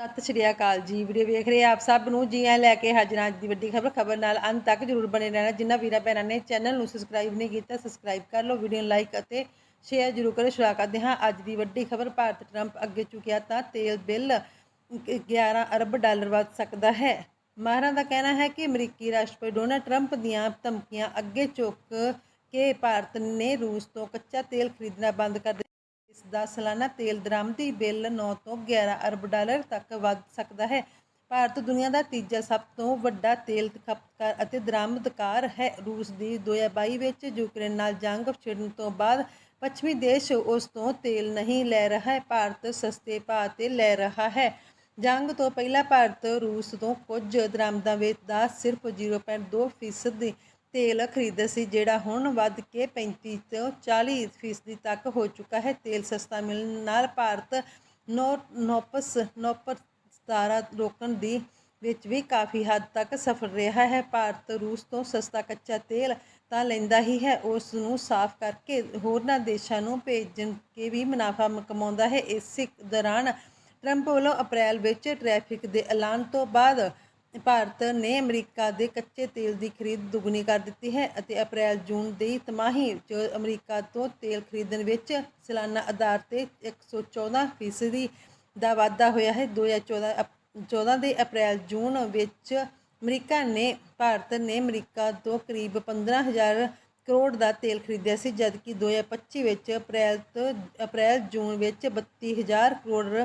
ਸਤਿ ਸ਼੍ਰੀ ਅਕਾਲ ਜੀ, ਵੀਡੀਓ ਵੇਖ ਰਹੇ ਆਪ ਸਭ ਨੂੰ। ਜੀ ਆਇਆਂ ਲੈ ਕੇ ਹਾਜ਼ਰ ਅੱਜ ਦੀ ਵੱਡੀ ਖਬਰ ਖਬਰ ਨਾਲ ਅੰਤ ਤੱਕ ਜਰੂਰ ਬਣੇ ਰਹਿਣਾ। ਜਿਨ੍ਹਾਂ ਵੀਰਾਂ ਭੈਣਾਂ ਨੇ ਚੈਨਲ ਨੂੰ ਸਬਸਕ੍ਰਾਈਬ ਨਹੀਂ ਕੀਤਾ ਸਬਸਕ੍ਰਾਈਬ ਕਰ ਲਓ, ਵੀਡੀਓ ਨੂੰ ਲਾਈਕ ਅਤੇ ਸ਼ੇਅਰ ਜਰੂਰ ਕਰੋ ਸ਼ੁਰੂ ਕਰਦੇ ਹਾਂ ਅੱਜ ਦੀ ਵੱਡੀ ਖਬਰ। ਭਾਰਤ ਟਰੰਪ ਅੱਗੇ ਚੁੱਕਿਆ ਤਾਂ ਤੇਲ ਬਿੱਲ 11 ਅਰਬ ਡਾਲਰ ਵੱਧ ਸਕਦਾ ਹੈ। ਮਾਹਰਾਂ ਦਾ ਕਹਿਣਾ ਹੈ ਕਿ ਅਮਰੀਕੀ ਰਾਸ਼ਟਰਪਤੀ ਡੋਨਾਲਡ ਟਰੰਪ ਦੀਆਂ ਧਮਕੀਆਂ ਅੱਗੇ ਚੁੱਕ ਕੇ ਭਾਰਤ ਨੇ ਰੂਸ ਤੋਂ ਕੱਚਾ ਤੇਲ ਖਰੀਦਣਾ ਬੰਦ ਕਰ ਦਾ ਸਾਲਾਨਾ ਤੇਲ ਦਰਾਮਦੀ ਬਿੱਲ 9 ਤੋਂ 11 ਅਰਬ ਡਾਲਰ ਤੱਕ ਵੱਧ ਸਕਦਾ ਹੈ। ਭਾਰਤ ਦੁਨੀਆ ਦਾ ਤੀਜਾ ਸਭ ਤੋਂ ਵੱਡਾ ਤੇਲ ਖਪਤਕਾਰ ਅਤੇ ਦਰਾਮਦਕਾਰ ਹੈ। ਰੂਸ ਦੀ 2022 ਵਿੱਚ ਯੂਕਰੇਨ ਨਾਲ ਜੰਗ ਛਿੜਨ ਤੋਂ ਬਾਅਦ ਪੱਛਮੀ ਦੇਸ਼ ਉਸ ਤੋਂ ਤੇਲ ਨਹੀਂ ਲੈ ਰਿਹਾ ਹੈ, ਭਾਰਤ ਸਸਤੇ ਭਾਅ ਤੇ ਲੈ ਰਿਹਾ ਹੈ। ਜੰਗ ਤੋਂ ਪਹਿਲਾਂ ਭਾਰਤ ਰੂਸ ਤੋਂ ਕੁਝ ਦਰਾਮਦਾਂ ਵਿੱਚ ਦਾ ਸਿਰਫ 0.2 ਫੀਸਦੀ ਤੇਲ ਖਰੀਦਦਾ ਸੀ, ਜਿਹੜਾ ਹੁਣ ਵੱਧ ਕੇ 35 ਤੋਂ 40 ਫੀਸਦੀ ਤੱਕ ਹੋ ਚੁੱਕਾ ਹੈ। ਤੇਲ ਸਸਤਾ ਮਿਲਣ ਨਾਲ ਭਾਰਤ ਨੋ, ਨੋਪਸ, ਨੋਪਰ ਸਤਾਰਾ ਰੋਕਣ ਦੀ ਵਿੱਚ ਵੀ ਕਾਫੀ ਹੱਦ ਤੱਕ ਸਫਲ ਰਿਹਾ ਹੈ। ਭਾਰਤ ਰੂਸ ਤੋਂ ਸਸਤਾ ਕੱਚਾ ਤੇਲ ਤਾਂ ਲੈਂਦਾ ਹੀ ਹੈ। ਉਸ ਨੂੰ ਸਾਫ਼ ਕਰਕੇ ਹੋਰਨਾਂ ਦੇਸ਼ਾਂ ਨੂੰ ਭੇਜਣ ਕੇ ਵੀ ਮੁਨਾਫਾ ਕਮਾਉਂਦਾ ਹੈ। ਇਸੇ ਦੌਰਾਨ ਟਰੰਪ ਵੱਲੋਂ ਅਪ੍ਰੈਲ ਵਿੱਚ ਟ੍ਰੈਫਿਕ ਦੇ ਐਲਾਨ ਤੋਂ ਬਾਅਦ ਭਾਰਤ ਨੇ ਅਮਰੀਕਾ ਦੇ ਕੱਚੇ ਤੇਲ ਦੀ ਖਰੀਦ ਦੁੱਗਣੀ ਕਰ ਦਿੱਤੀ ਹੈ ਅਤੇ ਅਪ੍ਰੈਲ, ਜੂਨ ਦੀ ਤਿਮਾਹੀ 'ਚ ਅਮਰੀਕਾ ਤੋਂ ਤੇਲ ਖਰੀਦਣ ਵਿੱਚ ਸਾਲਾਨਾ ਆਧਾਰ ਤੇ 114 ਫੀਸਦੀ ਦਾ ਵਾਧਾ ਹੋਇਆ ਹੈ। 2014 ਅਪ- 14 ਦੇ ਅਪ੍ਰੈਲ, ਜੂਨ ਵਿੱਚ ਅਮਰੀਕਾ ਨੇ, ਭਾਰਤ ਨੇ ਅਮਰੀਕਾ ਤੋਂ ਕਰੀਬ 15000 ਕਰੋੜ ਦਾ ਤੇਲ ਖਰੀਦਿਆ ਸੀ, ਜਦਕਿ 2025 ਵਿੱਚ ਅਪ੍ਰੈਲ ਤੋਂ ਅਪ੍ਰੈਲ, ਜੂਨ ਵਿੱਚ 32000 ਕਰੋੜ